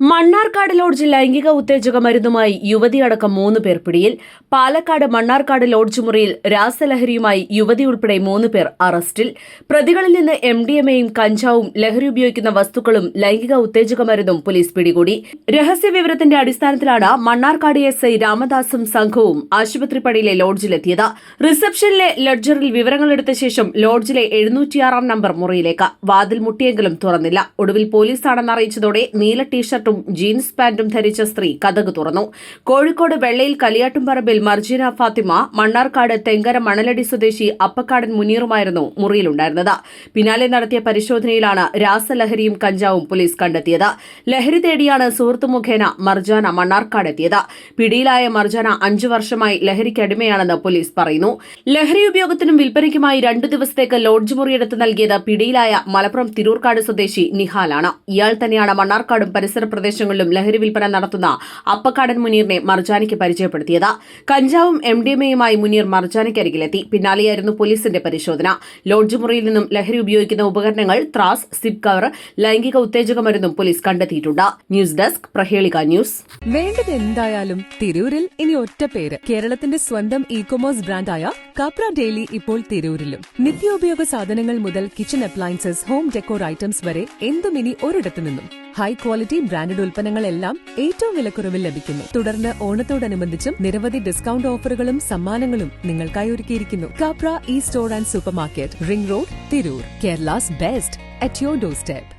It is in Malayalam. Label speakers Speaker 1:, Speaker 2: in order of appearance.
Speaker 1: മണ്ണാർക്കാട് ലോഡ്ജ് ലൈംഗിക ഉത്തേജക മരുന്നുമായി യുവതി അടക്കം മൂന്ന് പേർ പിടിയിൽ. പാലക്കാട് മണ്ണാർക്കാട് ലോഡ്ജ് മുറിയിൽ രാസലഹരിയുമായി യുവതി ഉൾപ്പെടെ മൂന്ന് പേർ അറസ്റ്റിൽ. പ്രതികളിൽ നിന്ന് എം ഡി എം എയും കഞ്ചാവും ലഹരി ഉപയോഗിക്കുന്ന വസ്തുക്കളും ലൈംഗിക ഉത്തേജക മരുന്നും പോലീസ് പിടികൂടി. രഹസ്യ വിവരത്തിന്റെ അടിസ്ഥാനത്തിലാണ് മണ്ണാർക്കാട് എസ് ഐ രാമദാസും സംഘവും ആശുപത്രിപ്പടിയിലെ ലോഡ്ജിലെത്തിയത്. റിസപ്ഷനിലെ ലഡ്ജറിൽ വിവരങ്ങളെടുത്ത ശേഷം ലോഡ്ജിലെ എഴുന്നൂറ്റിയാറാം നമ്പർ മുറിയിലേക്ക്. വാതിൽ മുട്ടിയെങ്കിലും തുറന്നില്ല. ഒടുവിൽ പോലീസാണെന്ന് അറിയിച്ചതോടെ നീല ടീഷർട്ടും ജീൻസ് പാന്റും ധരിച്ച സ്ത്രീ കഥക് തുറന്നു. കോഴിക്കോട് വെള്ളയിൽ കലിയാട്ടുംപറമ്പിൽ മർജീന ഫാത്തിമ മണ്ണാർക്കാട് തെങ്കര മണലടി സ്വദേശി അപ്പക്കാടൻ മുനീറുമായിരുന്നു മുറിയിലുണ്ടായിരുന്നത്. പിന്നാലെ നടത്തിയ പരിശോധനയിലാണ് രാസലഹരിയും കഞ്ചാവും പോലീസ് കണ്ടെത്തിയത്. ലഹരി തേടിയാണ് സുഹൃത്തു മുഖേന മർജാന മണ്ണാർക്കാടെത്തിയത് പിടിയിലായ മർജാന അഞ്ചു വർഷമായി ലഹരിക്കടിമയാണെന്ന് പോലീസ് പറയുന്നു. ലഹരി ഉപയോഗത്തിനും വിൽപ്പനയ്ക്കുമായി രണ്ടു ദിവസത്തേക്ക് ലോഡ്ജ് മുറിയെടുത്ത് നൽകിയത് പിടിയിലായ മലപ്പുറം തിരൂർക്കാട് സ്വദേശി നിഹാലാണ്. ഇയാൾ തന്നെയാണ് മണ്ണാർക്കാടും പരിസര പ്രദേശങ്ങളിലും ലഹരി വിൽപ്പന നടത്തുന്ന അപ്പക്കാടൻ മുനീറിനെ മർജാനയ്ക്ക് പരിചയപ്പെടുത്തിയത്. കഞ്ചാവും എം ഡി എമ്മയുമായി മുനീർ മർജാനയ്ക്കരികിലെത്തി പിന്നാലെയായിരുന്നു പോലീസിന്റെ പരിശോധന. ലോഡ്ജ് മുറിയിൽ നിന്നും ലഹരി ഉപയോഗിക്കുന്ന ഉപകരണങ്ങൾ ത്രാസ് സിപ് കവർ ലൈംഗിക ഉത്തേജക മരുന്നും പോലീസ് കണ്ടെത്തിയിട്ടുണ്ട്. ന്യൂസ് ഡെസ്ക് പ്രഹേളിക ന്യൂസ്.
Speaker 2: വേണ്ടത് എന്തായാലും തിരൂരിൽ. ഇനി ഒറ്റ പേര്. കേരളത്തിന്റെ സ്വന്തം ഇ കൊമേഴ്സ് ബ്രാൻഡായ കപ്ര ഡെയിലി ഇപ്പോൾ തിരൂരിലും. നിത്യോപയോഗ സാധനങ്ങൾ മുതൽ kitchen appliances home decor items വരെ എന്തും ഇനി ഒരിടത്തു നിന്നും. ഹൈ ക്വാളിറ്റി ബ്രാൻഡഡ് ഉൽപ്പന്നങ്ങളെല്ലാം ഏറ്റവും വിലക്കുറവിൽ ലഭിക്കുന്നു. തുടർന്ന് ഓണത്തോടനുബന്ധിച്ചും നിരവധി ഡിസ്കൗണ്ട് ഓഫറുകളും സമ്മാനങ്ങളും നിങ്ങൾക്കായി ഒരുക്കിയിരിക്കുന്നു. Kapra e store and supermarket ring road Tirur Kerala's best at your doorstep